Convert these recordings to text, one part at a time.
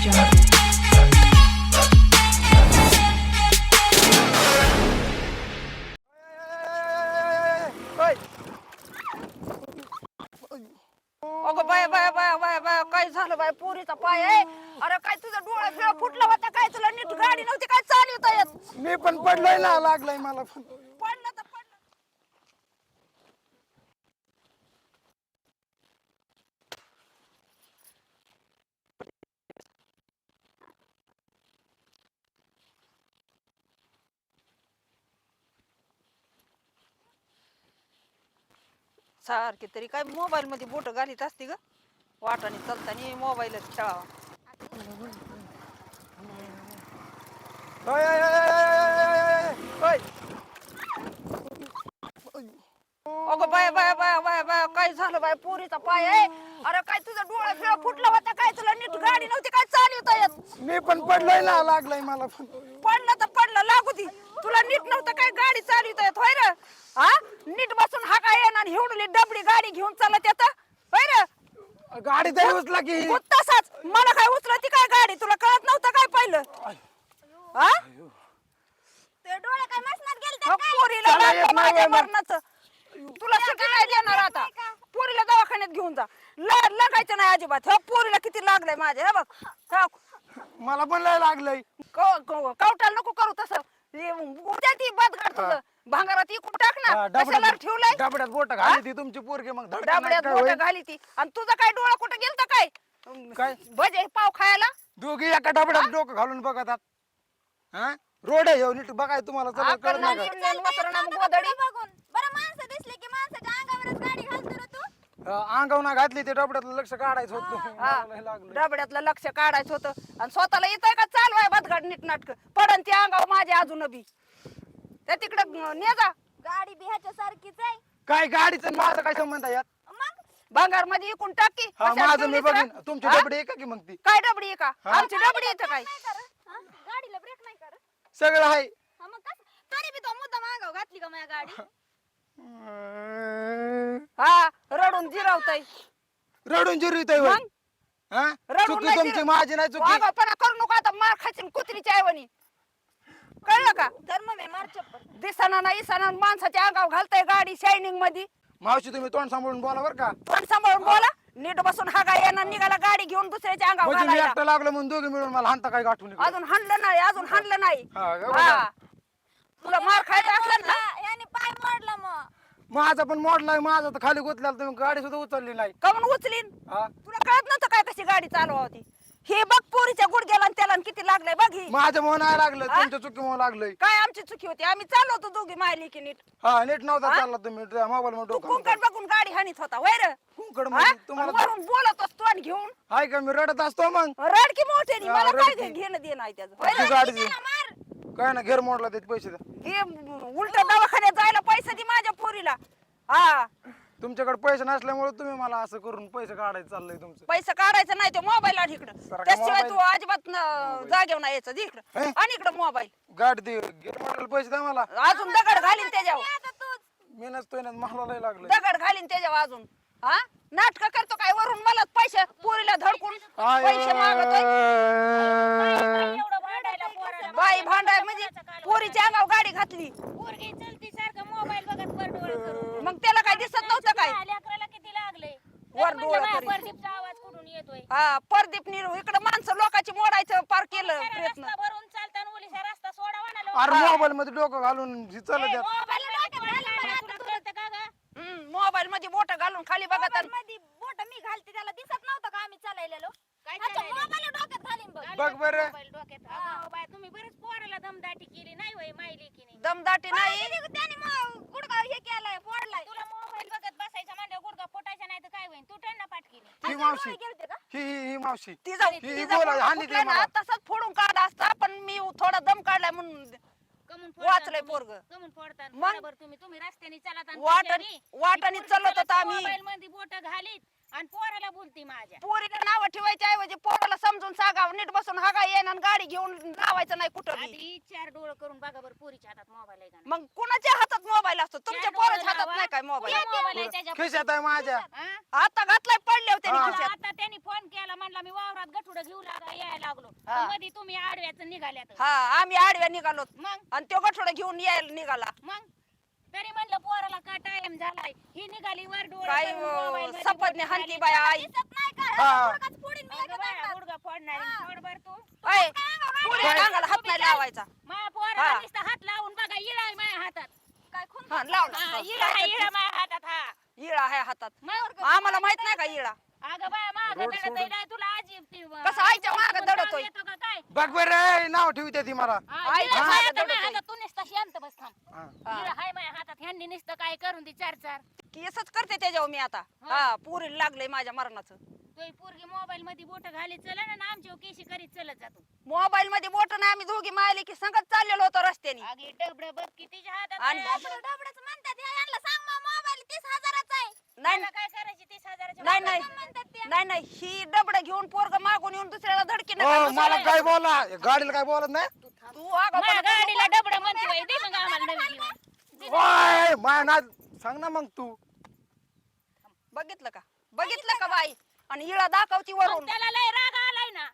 jungle. अगं बाय बाय बाय बाय बाय काय झालं बाय? पोरीचा पाय आहे. अरे काय तुझं डोळा फिळा फुटला होता? काय तुला नीट गाडी नव्हती? काय चालवता येत मी पण पडलोय ना लागलाय मला पण पडलं तर पडलं सारखी तरी काय मोबाईल मध्ये बोट घालीत असते ग वाटाने चालताना मोबाईलच खेळावा ओय, ओय, ओय, ओय, ओय, ओय, ओय. अगं बाय बाय बाय बाय बाय काय झालं बाय? पोरीचा पाय आहे. अरे काय तुझं डोळा फिळा फुटला होता काय? तुला नीट गाडी नव्हती काय? चालवता येत. मी पण पडलोय ना लागलाय मला पण. पडलं तर पडलं लागू दी. तुला नीट नव्हतं काय? गाडी चालवता येत. होय रे? हा? नीट बसून हा काय येणार? हिवडली डबडी गाडी घेऊन चालत येत. होय रे? गाडी तरी उचला की. तू तसाच. मला काय उचलती काय गाडी तुला कळत नव्हतं काय पहिलं हा ते डोळे काय मसनात गेलते हो, पोरीला चला, लागलं येत नाही माझ्या बाबा. मरणाचं तुला सुट्टी नाही देणार आता पोरीला दवाखान्यात घेऊन जा ला- लागायचं नाही अजिबात. हो पोरीला किती लागलंय माझ्या हे बघ. हो. मला पण लय लागलंय. क- क- कवटाल नको करू तसं. हे उद्या ती बद काढ तुझं. भांगारात इकून टाक हा, ना कशाला ठेवलंय? डबड्यात बोट घाली ती तुमची पोरगी मग धडकन नाही डाबड्यात काय बोट होईल? घाली ती. आणि तुझा काय डोळा कुठं गेलता काय? काय? भजे पाव खायला? दोघी एका डबड्यात डोकं घालून बघतात हा? रोड आहे नीट बघाय तुम्हाला सगळं अक्कल कळत नाही नाही. का? बघून. बरं माणसं दिसले की माणसाच्या अंगावना घातली ते डबड्यातलं लक्ष काढायचं होतं. हा, मला लय लागलं. डबड्यातलं लक्ष काढायचं होतं. आणि स्वतःला येतंय का चालवाय बदगाड नीट नाटक? पडन ती अंगावर माझ्या अजून बी. त्या तिकडं ने जा. गाडी बी ह्याच्या सारखीच आहे. काय गाडीचं आणि माझं काय संबंध आहे यात? मग? भांगारमध्ये इकून टाकी हा माझं मी बघीन का? तुमची? डबडी आहे का की मग ती? काय डबडी आहे का? हा? आमची डबडी येतं काय? नाही करत. हा? गाडीला ब्रेक नाही करत. सगळं आहे. हा मग कसं? तरी बी तो मुद्दा मागाव घातली का माझ्या गाडी? हा रडून जिरावतय रडून मग? हा? रडून चुकी नाही तुमची माझी नाही चुकी. वागापणा करू नका आता मार खाशील कुत्रीच्या ऐवणी. कळलं का? धर्म मे मार चप्पल. दिसना नाही सणा माणसाच्या अंगावर घालताय गाडी शायनिंगमध्ये मावशी तुम्ही तोंड सांभाळून बोला बरं का. पण सांभाळून बोला. नीट बसून हा काय येणार निघाला गाडी घेऊन दुसऱ्याच्या अंगावर म्हणजे मी घालायला. एकटं लागलो म्हणून दोघे मिळून मला हाणता काय गाठून इकडं. अजून हाणलं नाही अजून हाणलं नाही. हा, का हा. तुला मार खायचा असला ना. याने पाय माझा पण मोडलाय माझा तर खाली गुतलेला तुम्ही गाडी सुद्धा उचलली नाही. कमून उचलीन? हा? तुला कळत नव्हतं काय कशी गाडी चालवा होती हे बघ पोरीच्या गुडघ्याला आणि त्याला आणि किती लागलंय बघ ही. माझ्या मोह नाही लागलं हा? तुमच्या चुकी मोह लागलंय. काय आमची चुकी होती? आम्ही चाललो होतो दोघी मायली की नीट. हा नीट नव्हता हा? चालला तुम्ही मोबाईल मध्ये तू डोकं कुंकड बघून गाडी हाणीत होता वैर कुंकडमध्ये तुम्हाला वरून बोलत असतो आणि घेऊन. हाय का मी रडत असतो मग? रडकी मोठे हा, मला काय रडकी. घेणं देणं आहे त्याचं ती वैर गाडी दे. काय ना घेर मोडला ते पैसे द्या. हे उलट दवाखान्यात जायला पैसे दे माझ्या पोरीला. हा. तुमच्याकडे पैसे नसल्यामुळे तुम्ही मला असं करून पैसे काढायचं चाललंय तुमचं. पैसे काढायचं नाही ते मोबाईल आण इकडं. सारखा त्याशिवाय mobile. तू अजिबात न- जागेवर नाही यायचं दे इकडं. हे? आणि इकडं मोबाईल. गाडी दे घेर मोडायला पैसे द्या मला. अजून दगड घालीन त्याच्यावर. आता तूच. मी नसतोय ना मला लय लागलं दगड घालीन त्याच्यावर अजून. हा? नाटक करतो काय? वरून मला पैसे पोरीला धडकून पैसे मागतोय. एवढं भांडायला पोराला बाई भांडाय म्हणजे पोरीच्या अंगावर गाडी घातली. पोरगी चलती सारखं मोबाईल बघत वर डोळे करून. मग त्याला काय दिसत नव्हतं काय? लेकराला किती लागले? वर डोळं करीत. परदीपचा आवाज कुठून येतोय? हा परदीप निरू इकडे माणसं लोकांची मोडायचं पार केलं सारा प्रयत्न. रस्ता भरून चालताना रस्ता सोडावा ना लोक. अरे मोबाईल मध्ये डोकं घालून चालत ए, द्या मोबाईल तुला कळतं का ग? मोबाईल मध्ये बोट घालून खाली बघत आणि- मध्ये बोट मी घालते त्याला दिसत नव्हतं का आम्ही चालायलेलो? काय अच्छा चालायलं? मोबाईल डोक्यात घालीन बघ. बघ बरं. मोबाईल डोक्यात. अगं बाय, तुम्ही बरेच पोराला दमदाटी केली नाही वय मायली की नाही? दमदाटी नाही? त्याने मग गुडघा हे केलाय फोडलाय. तुला मोबाईल बघत बसायचा म्हणजे गुडगा फुटायचा नाही तर काय होईल तू टन्ना पाठ केली. ही मावशी. ही ही ही मावशी. ही- ही बोला, फुटला ना, मला. तसाच फोडून काढला असता पण मी थोडा दम काढलाय म्हणून कमून वाचलंय पोरगं. कमून फोडतात मग? बरोबर तुम्ही तुम्ही रस्त्याने चालत आणि वाटण ती चालत होता आम्ही. मोबाईल मध्ये बोट घालीत? आणि पोराला बोलती माझ्या. पोरीला नाव ठेवायच्या ऐवजी पोराला समजून सांगावं. नीट बसून हा काय येणार गाडी घेऊन लावायचं नाही कुठं बी. आधी चार डोळ करून बघा बरं पोरीच्या हातात मोबाईल आहे का नाही. मग कुणाच्या हातात मोबाईल असतो? तुमच्या त्या पोराच्या डोळ्याला हातात नाही काय मोबाईल या मोबाईल आहे त्याच्या खिशात आहे माझ्या. हा? आता घातलाय पडले होते हा. खिशात. आता त्यांनी फोन केला म्हणला आम्ही वावरात गठुडं घेऊ लागा यायला लागलो. हा. मध्ये तुम्ही आडव्याच निघाल्यात. हा आम्ही आडव्या निघालो. मग? आणि तो गठोडा घेऊन यायला निघाला. मग? तरी म्हणलं पोराला का टाइम झालाय? निघाली वर डोळे काय करून अं, mobile मध्ये सपदने बोटं हाणती घाली. बाया आई. दिसत नाही का? हा. गुडघाच फोडीन मी अगं लगेच बाया, अंगात. गुडघा फोडणार फोड बर तू. अय पुढे अंगाला हात नाही लावायचा. माझ्या पोराला. नुसतं हात लावून बघा इळा आहे माझ्या हातात. काय खून हा हा, लावला इळा आहे इळा माझ्या हातात हा. इळा आहे हातात. मग आम्हाला माहीत नाही का इळा? अगं बाया माग रोड दडत सोडून. नाही तुला आजी ती कसं आईच्या मागं येतो का काय? बघ बरं नाव ठेवते ती मला. हा, आई, इळा. आहे आता दडतोय. माझ्या हातात, तू नुसता शांत बस थांब. हा. हा. इळा हाय माझ्या हातात ह्यांनी नुसतं काय करून ती चार चार केसच करते त्याच्यावर मी आता. हा. पुरी लागलंय माझ्या मरणाचं. पोरगी मोबाईल मध्ये बोट घालीत चला ना आमच्या केशी करीत चलत जातो. मोबाईल मध्ये बोट नाही आम्ही दोघी मायले की संगत चाललेलो होतो रस्त्याने. आगे डबड बघ की तिच्या हातात आणि- आहे. डबडं- डबडंच म्हणतात या यांना सांग मग मोबाईल तीस हजाराचा आहे. नाही काय करायची तीस हजाराच्या नाही नाही म्हणतात ते. नाही नाही ही डबड घेऊन पोरग मागून येऊन दुसऱ्याला धडकीने हो मला. काय बोला? गाडीला काय बोलत नाही? तू अगं माझ्या गाडीला डबड म्हणते बाई दे मग आम्हाला नवी घेऊन. ओय माय ना सांग ना मग तू. बघितलं का? बघितलं का? बाई? आणि इळा दाखवती मग वरून. त्याला लय राग आलाय ना.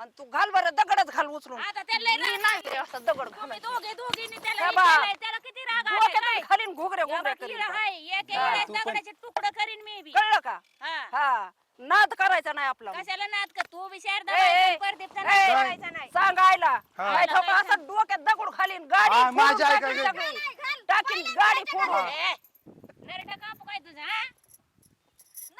आणि तू घाल बरं दगडच घाल उचलून. आता त्याला लय मी राग नाही रे असं दगड तुम्ही घालायचं. दोघे दोघींनी त्याला हे बा. केलंय, त्याला किती राग आलाय? खालीन करीन का. हा, तू पण- दगडाचे तुकडं करीन मी बी. कळलं का? हा. हा. नाद करायचा नाही आपला. कशाला नाद का तू शारदा ए, ए, बाई, परदीपचा नाद ए, करायचा नाही. सांगायला. हा. नाही तर का असं डोक्यात दगड घालीन गाडी हा, फोडून टाकीन सगळी. गाडी फोडून. ए, नरडा कापू काय तुझा हा?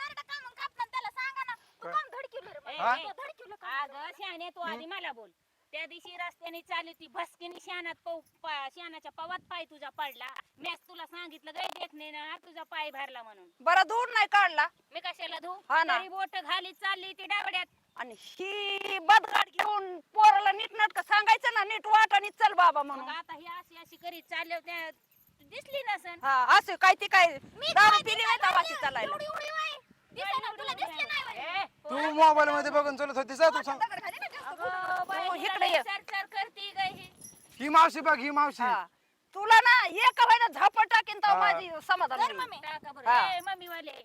नरडं का मग कापलं त्याला सांगा ना तू काम धडकीवलं रे ए, मला. ए, तू धडकीवलं का? अगं शहाणे तू आधी मला बोल. त्या दिवशी रस्त्याने चालली ती भस्किनी शहाणात पाऊ पा- शहाणाच्या पवात पाय तुझा पडला. मीच तुला सांगितलं गाय देखणे ना तुझा पाय भरला म्हणून. बरं दूर नाही काढला. मी कशाला धू? हा ना. तरी बोट घालीत चालली ती डाबड्यात आणि ही बदगाड घेऊन पोराला नीट नाटक सांगायचं ना नीट वाट आणि चल बाबा मग म्हणून आता ही अशी अशी करीत चालले होत्या दिसली नसन. हा असं काय ती काय मी दारू पिली नाही नाही. चालायला. एवढी एवढी वय. दिसेना, तुला दिसले नाही वय. ए, तू मोबाईल मध्ये बघून चलत होती जा तू सांग दगड ना जास्त तू इकडे करती गं ही. ही मावशी बघ ही मावशी हा तुला ना एक व्हायला झापड टाकीन तर हा. माझी समाधान होईल. मम्मी. टाका बरं. हा. ए, मम्मी वाले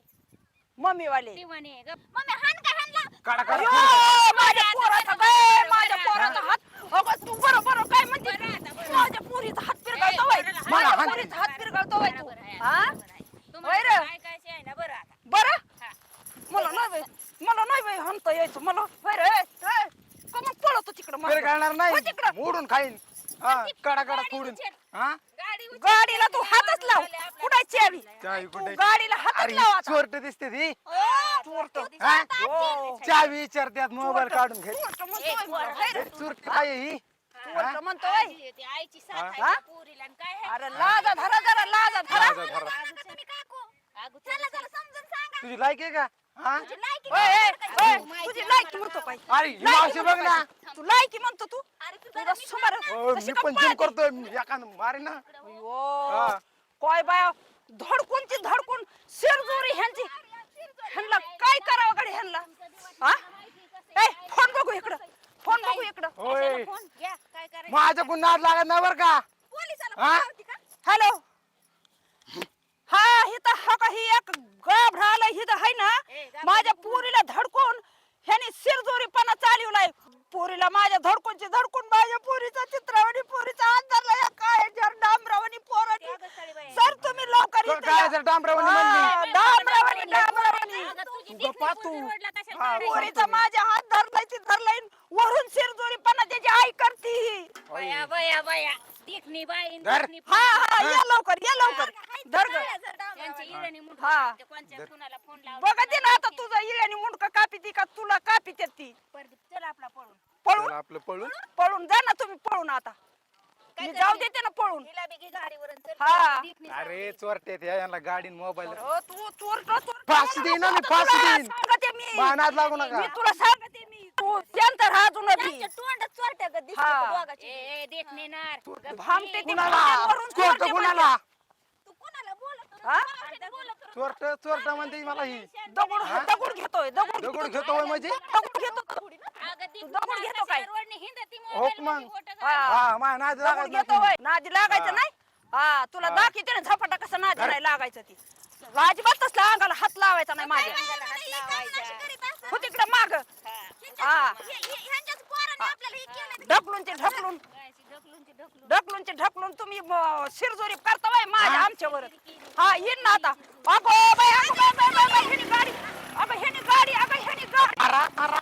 मम्मी वाले ती म्हणे गप. मम्मी हाण का हाणला? काढा काढा अयो, माझ्या पोराचा काय माझ्या पोराचा हात अगं तू बरं बरं काय म्हणते. माझ्या पोरीचा हात ए, माझ्या हात- पोरीचा हात तू आहे, हा आहे. तुम्हाला. काय काय शे आहे ना बरं आता बरं हा. मला नाही बाई मला नाही हनता यायचं. मला बाई रे ए, का मग पळतो तिकडं. घालणार हो नाही तिकडं. मोडून खाईन. हा काढा गाडी फोडून. हा. गाडीला तू हातच लाव. आपल्या- कुठे चावी चावी तू कुठे गाडीला हातच अरे लाव आता. चोरट दिसते ती. चोरट. हा? हो. चावी विचारत्यात मोबाईल काढून घे. चोरट काय ही? चोरट म्हणतोय. आजी ती. आईची साथ आहे हा? त्या पोरीला. आणि काय आहे? अरे लाजा धरा जरा लाजा धरा. तुझी लायक आहे का? हा? तुझी लायकी ओय, ओय, काय? ओय, तुझी लायकी म्हणतो काय अरे ही बघ ना. तू लायकी म्हणतो तू? तू नीट सुमार ओ, मी पण जिम करतोय एखादं मारे ना. हा. काय बाया धडकूनची धडकून शिरजोरी ह्यांची. ह्यांना काय करावं गाडी ह्यांना हा? ए फोन बघू इकडं. फोन बघू इकडं. होय माझ्या गुन्हा लागत नाही बर का. पोलिसाला हा? हॅलो. हा हिथं हा का ही एक गाभ राहिलं हिथं हाय ना ए, गाभ माझ्या पुरीला धडकून ह्यानी शिरजोरीपणा चालवलाय पुरीला माझ्या धडकूनची धडकून माझ्या पुरीचा चित्रावणी पुरीचा अंतरला या काय जर डांबरावणी पोराची त्या गसाळी बाई. सर तुम्ही लवकर तो इथे काय या. जर डांबरावणी हा, म्हणली डांबरावणी डांबरावणी अगं, तुझी तू दिसली गप्पा पोरगी तू. रोडला कशाला हा, काढायची? पोरीचा माझ्या हात धरलाय ती धरलाय वरून शिरजोरीपणा त्याची आई करती ही. बया बया बया. देखणी बाई धर. देखणी हा हा या लवकर या लवकर. धर ग. काय जर डांबरावर? त्यांची इळणी मुंड हा. ते कोणच्या कुणाला फोन लावला बघा ते ना आता तुझा इळ्यानी मुंडका कापी ती का तुला कापी ती? परदीप चल आपला पळून. पळून? चला आपलं पळून. पळून जा ना तुम्ही पळून आता. काय जाऊ? देते ना पळून. गाडीवरून चल. हा. देखणी अरे चोरटे त्या यांना गाडी मोबाईल. अरे तू चोर तो चोर फाशी देईन ना मी, तुला देईन. सांगते मी. बाणात लागू नका. मी तुला सांगते मी. तू चोरट्या दिसते हा. दोघांची. ए भामटे ते कुणाला वरून चोरट चोरटे कुणाला तू कोणाला बोलत होता? हा? कोणाला बोलत होता? चोरट चोरट म्हणते मला ही दगड दगड घेतोय दगड दगड घेतो होय म्हणजे दगड घेतो अगं तू दगड घेतो काय? रोडने हिंडती हो मोबाईल मग. मध्ये हा. हा माझ्या नाद दगड लागत घेतो नाही होय नादी हा. लागायचं नाही हा तुला हा. दाखवते ना झपाटा कसं नादी नाही लागायचं ती अजिबात तसला अंगाला हात लावायचा नाही माझ्या ढकलून ढकलून. ढकलून ते ढकलून. तुम्ही शिरजोरी करता बाय माझ्या आमच्यावर. हा येईन ना आता. अगो बाई अगो बाई, बाई, बाई, बाई, गाडी. अगं हिनी गाडी अगं हिनी गाडी. अरे अरे